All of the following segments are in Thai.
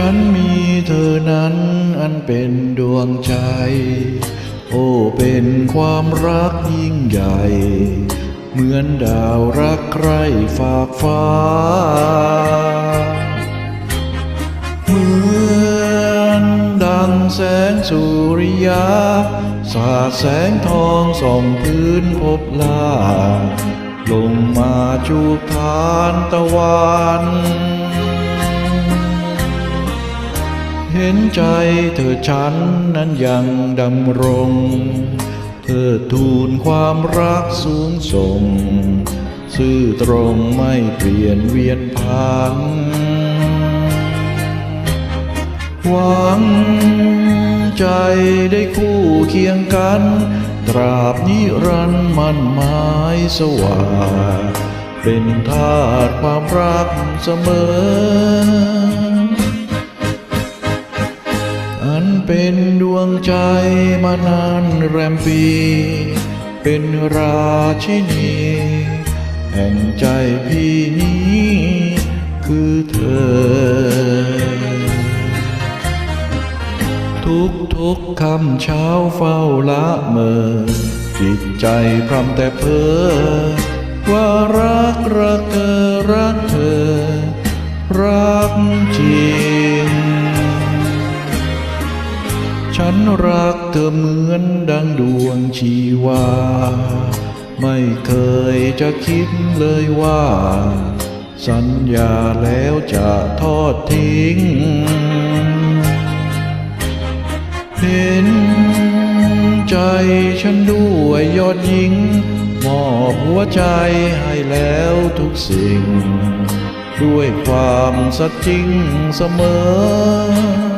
ฉันมีเธอนั้นอันเป็นดวงใจ โอ้เป็นความรักยิ่งใหญ่ เหมือนดาวรักใครฝากฟ้า เหมือนดังแสงสุริยา สาดแสงทองส่องพื้นพบลา ลงมาจูบทานตะวัน เห็นใจเธอฉันนั้นยังดำรง เธอทูลความรักสูงส่ง ซื่อตรงไม่เปลี่ยนเวียนพันหวังใจได้คู่เคียงกัน ตราบนิรันดร์มันหมายสว่างเป็นทาสความรักเสมอ เป็นดวงใจมานานแรมปี เป็นราชินี แห่งใจพี่นี้คือเธอ ทุกทุกคำเช้าเฝ้าละเมอ จิตใจพรำแต่เพ้อว่ารัก รักเธอเหมือนดังดวงชีวา ไม่เคยจะคิดเลยว่า สัญญาแล้วจะทอดทิ้ง เห็นใจฉันด้วยยอดหญิง มอบหัวใจให้แล้วทุกสิ่ง ด้วยความสัตย์จริงเสมอ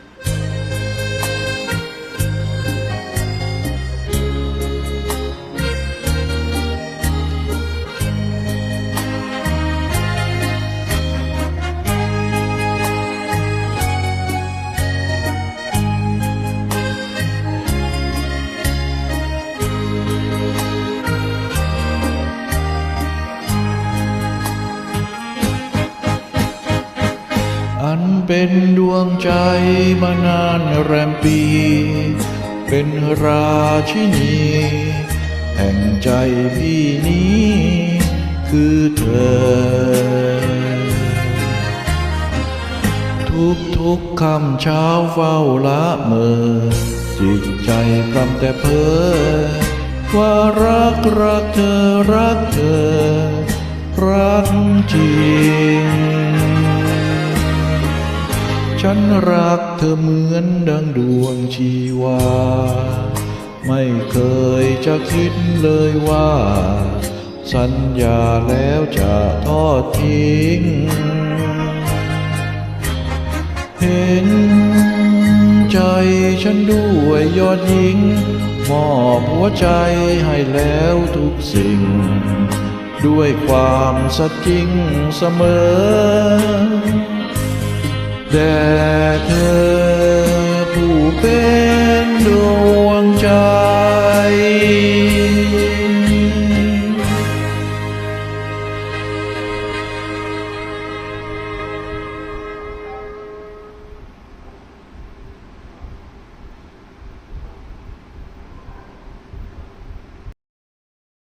เป็นดวงใจมานานแรมปี เป็นราชินี แห่งใจพี่นี้ คือเธอ ทุกทุกๆคำเช้าเฝ้าละเมอ จิตใจพรำแต่เพ้อว่ารักรักเธอรักเธอ รักจริง ฉันรักเธอเหมือนดังดวงชีวา ไม่เคยจะคิดเลยว่า สัญญาแล้วจะทอดทิ้ง เห็นใจฉันด้วยยอดหญิง มอบหัวใจให้แล้วทุกสิ่ง ด้วยความสัตย์จริงเสมอ แด่เธอผู้เป็นดวง